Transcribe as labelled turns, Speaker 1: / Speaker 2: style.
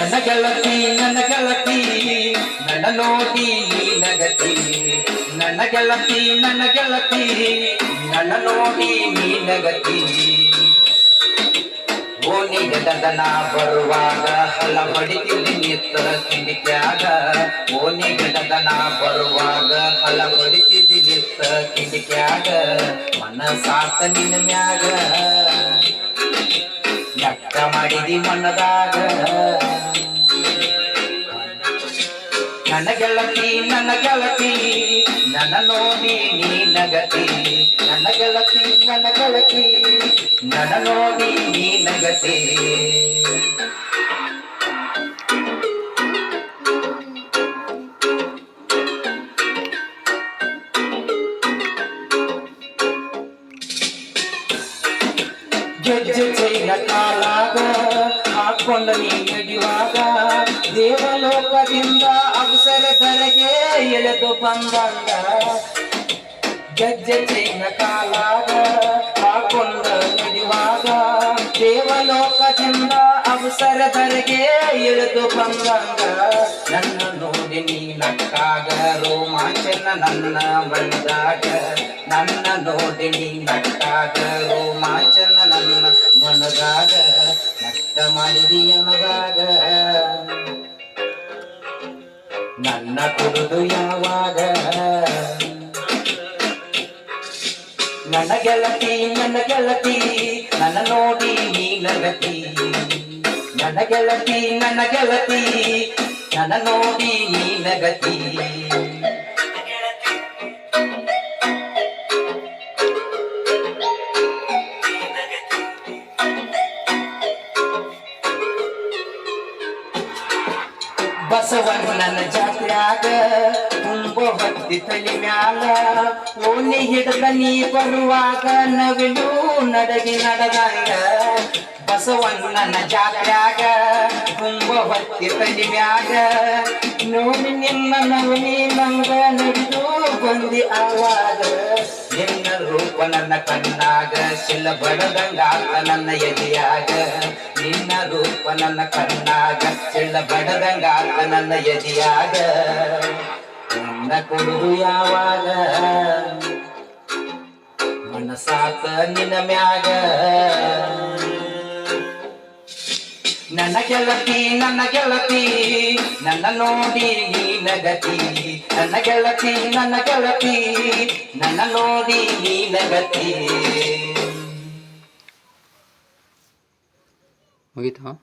Speaker 1: ಗೆಳತಿ ನನ್ನ ಗೆಳತಿ ನನ್ನ ನೋಡಿ ನಗತಿ ನನ್ನ ಗೆಳತಿ ನನ್ನ ಗೆಳತಿ ನನ್ನ ನೋಡಿ ನೀ ನಗತಿ ಓಣಿಗೆ ದನ ಬರುವಾಗ ಹಲ ಹೊಡಿತಿದ್ದಿ ನಿತ್ತ ಕಿಡಿಕ್ಯಾಗ. ಓಣಿಗೆ ದನ ಬರುವಾಗ ಹಲ ಹೊಡಿತಿದ್ದಿ ನಿತ್ತ ಕಿಡಿಕ್ಯಾಗ. ಮನಸಾತ ನಿನ್ನ ಮ್ಯಾಗ. ಮಾಡಿದಿ ಮಣ್ಣದಾಗ ನನ್ನ ಗೆಳತಿ ನನ್ನ ಗೆಳತಿ ನನ್ನ ನೋಡಿ ನೀ ನಗತಿ. ನನ್ನ ಗೆಳತಿ ನನ್ನ ಗೆಳತಿ ನನ್ನ ನೋಡಿ ನೀ ನಗತಿ. ಗೆಜ್ಜೆ ಚೈನ ಕಾಲಾಗ ಹಾಕೊಂಡ ನೀ ನಡಿವಾಗ ದೇವಲೋಕದಿಂದ ಅವಸರ ಧರೆಗೆ ಎಳೆದು ಬಂದಂಗ ಗೆಜ್ಜೆ ಚೈನ ಕಾಲಾಗ ಹಾಕೊಂಡ ನಡಿವಾಗ ದೇವಲೋಕದಿಂದ ಅವಸರ ಧರೆಗೆ ಎಳೆದು ಬಂದಂಗ ನನ್ನ ನೋಡಿ ನೀ ನಕ್ಕಾಗ ರೋಮಾಂಚನ ನನ್ನ ಮನದಾಗ ನನ್ನ ನೋಡಿ ನೀ ನಕ್ಕಾಗ ರೋಮಾಂಚನ ನಷ್ಟ ಮಗಾಗ ನನ್ನ ಕುಡಿದು ಯಾವಾಗ? ನನ್ನ ಗೆಳತಿ ನನ್ನ ಗೆಳತಿ, ನನ್ನ ನೋಡಿ ನೀ ನಗತಿ ನನ್ನ ಗೆಳತಿ ನನ್ನ ಗೆಳತಿ, ನನ್ನ ನೋಡಿ ನೀ ನಗತಿ ಬಸವಣ್ಣನ ಜಾತ್ರ್ಯಾಗ ತುಂಬ ಭಕ್ತಿ ತಲೆ ಮ್ಯಾಲ ಓಣಿ ಹಿಡಿದ ನೀ ಬರುವಾಗ ನವಿಲು ನಡಗಿ ನಡೆದಂಗ ಬಸವಣ್ಣನ ಜಾತ್ರ್ಯಾಗ ತುಂಬ ಭಕ್ತಿ ತಲೆ ಮ್ಯಾಗ. ನೋಡಿ ನಿನ್ನ ನವನಿ ನಂಗ ನಡೆದು ಬಂದಿ ಆವಾಗ. ನಿನ್ನ ರೂಪ ನನ್ನ ಕಣ್ಣಾಗ ಶಿಲ ಬಡದಂಗಾತ ನನ್ನ ಎದೆಯಾಗ. ರೂಪ ನನ್ನ ಕಣ್ಣಾಗ ಬಡದಂಗ ಬಡದಂಗಾತ ನನ್ನ ಎದಿಯಾಗ. ನನ್ನ ಕೊಡುದು ಯಾವಾಗ? ಮನಸಾತ ನಿನ್ನ ಮ್ಯಾಗ. ನನ್ನ ಗೆಳತಿ ನನ್ನ ಗೆಳತಿ, ನನ್ನ ನೋಡಿ ನೀ ನಗತಿ. ನನ್ನ ಗೆಳತಿ ನನ್ನ ಗೆಳತಿ, ನನ್ನ ನೋಡಿ ನೀ ನಗತಿ.
Speaker 2: ಮುಗೀತಾ?